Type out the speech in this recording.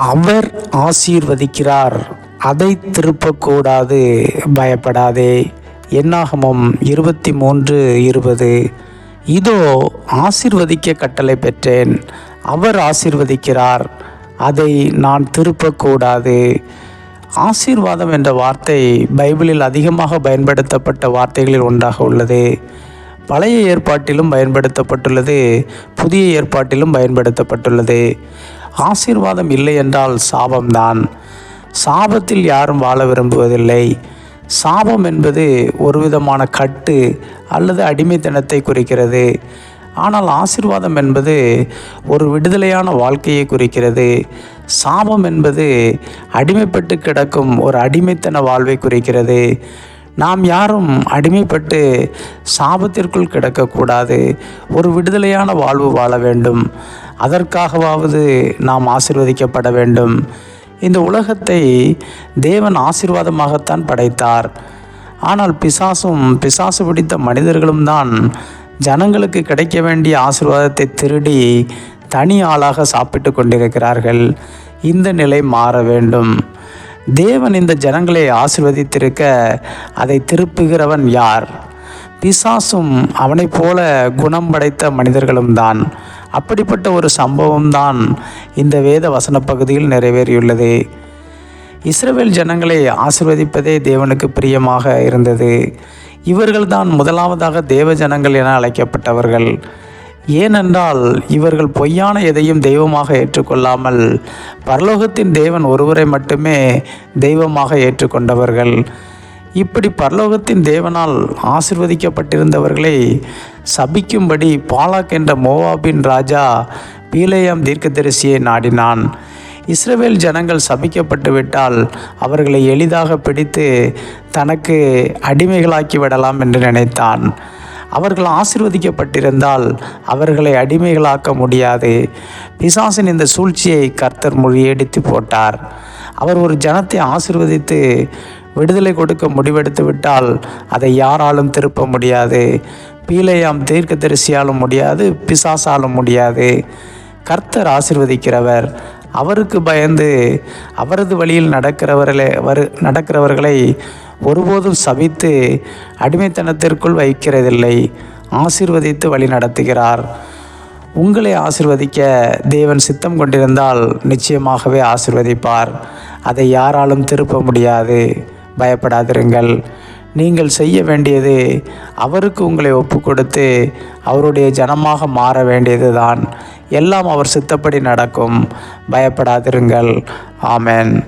அவர் ஆசீர்வதிக்கிறார். அதை திருப்பக்கூடாது பயப்படாதே. என்னாகமம் இருபத்தி மூன்று இருபது. இதோ ஆசிர்வதிக்க கட்டளை பெற்றேன். அவர் ஆசிர்வதிக்கிறார். அதை நான் திருப்பக்கூடாது. ஆசீர்வாதம் என்ற வார்த்தை பைபிளில் அதிகமாக பயன்படுத்தப்பட்ட வார்த்தைகளில் ஒன்றாக உள்ளது. பழைய ஏற்பாட்டிலும் பயன்படுத்தப்பட்டுள்ளது புதிய ஏற்பாட்டிலும் பயன்படுத்தப்பட்டுள்ளது. ஆசீர்வாதம் இல்லை என்றால் சாபம்தான். சாபத்தில் யாரும் வாழ விரும்புவதில்லை. சாபம் என்பது ஒரு விதமான கட்டு அல்லது அடிமைத்தனத்தை குறிக்கிறது. ஆனால் ஆசிர்வாதம் என்பது ஒரு விடுதலையான வாழ்க்கையை குறிக்கிறது. சாபம் என்பது அடிமைப்பட்டு கிடக்கும் ஒரு அடிமைத்தன வாழ்வை குறிக்கிறது. நாம் யாரும் அடிமைப்பட்டு சாபத்திற்குள் கிடக்கக்கூடாது. ஒரு விடுதலையான வாழ்வு வாழ வேண்டும். அதற்காகவாவது நாம் ஆசிர்வதிக்கப்பட வேண்டும். இந்த உலகத்தை தேவன் ஆசீர்வாதமாகத்தான் படைத்தார். ஆனால் பிசாசும் பிசாசு பிடித்த மனிதர்களும் தான் ஜனங்களுக்கு கிடைக்க வேண்டிய ஆசிர்வாதத்தை திருடி தனி ஆளாக சாப்பிட்டு கொண்டிருக்கிறார்கள். இந்த நிலை மாற வேண்டும். தேவன் இந்த ஜனங்களை ஆசிர்வதித்திருக்க அதை திருப்புகிறவன் யார்? பிசாசும் அவனைப் போல குணம் படைத்த மனிதர்களும் தான். அப்படிப்பட்ட ஒரு சம்பவம் தான் இந்த வேத வசன பகுதியில் நிறைவேறியுள்ளது. இஸ்ரேல் ஜனங்களை ஆசிர்வதிப்பதே தேவனுக்கு பிரியமாக இருந்தது. இவர்கள்தான் முதலாவதாக தேவ ஜனங்கள் என அழைக்கப்பட்டவர்கள். ஏனென்றால் இவர்கள் பொய்யான எதையும் தெய்வமாக ஏற்றுக்கொள்ளாமல் பரலோகத்தின் தேவன் ஒருவரை மட்டுமே தெய்வமாக ஏற்றுக்கொண்டவர்கள். இப்படி பரலோகத்தின் தேவனால் ஆசிர்வதிக்கப்பட்டிருந்தவர்களை சபிக்கும்படி பாலாக் என்ற மோவாபின் ராஜா பீலேயாம் தீர்க்கதரிசியை நாடினான். இஸ்ரவேல் ஜனங்கள் சபிக்கப்பட்டு விட்டால் அவர்களை எளிதாக பிடித்து தனக்கு அடிமைகளாக்கி விடலாம் என்று நினைத்தான். அவர்கள் ஆசிர்வதிக்கப்பட்டிருந்தால் அவர்களை அடிமைகளாக்க முடியாது. பிசாசின் இந்த சூழ்ச்சியை கர்த்தர் முறியடித்து போட்டார். அவர் ஒரு ஜனத்தை ஆசிர்வதித்து விடுதலை கொடுக்க முடிவெடுத்து விட்டால் அதை யாராலும் திருப்ப முடியாது. பீலையாம் தீர்க்கதரிசியாலும் முடியாது பிசாசாலும் முடியாது. கர்த்தர் ஆசிர்வதிக்கிறவர். அவருக்கு பயந்து அவரது வழியில் நடக்கிறவர்களே வரு நடக்கிறவர்களை ஒருபோதும் சபித்து அடிமைத்தனத்திற்குள் வைக்கிறதில்லை. ஆசிர்வதித்து வழி நடத்துகிறார். உங்களை ஆசிர்வதிக்க தேவன் சித்தம் கொண்டிருந்தால் நிச்சயமாகவே ஆசிர்வதிப்பார். அதை யாராலும் திருப்ப முடியாது. பயப்படாதிருங்கள். நீங்கள் செய்ய வேண்டியது அவருக்கு உங்களை ஒப்பு கொடுத்து அவருடைய ஜனமாக மாற வேண்டியதுதான். எல்லாம் அவர் சித்தப்படி நடக்கும். பயப்படாதிருங்கள். ஆமென்.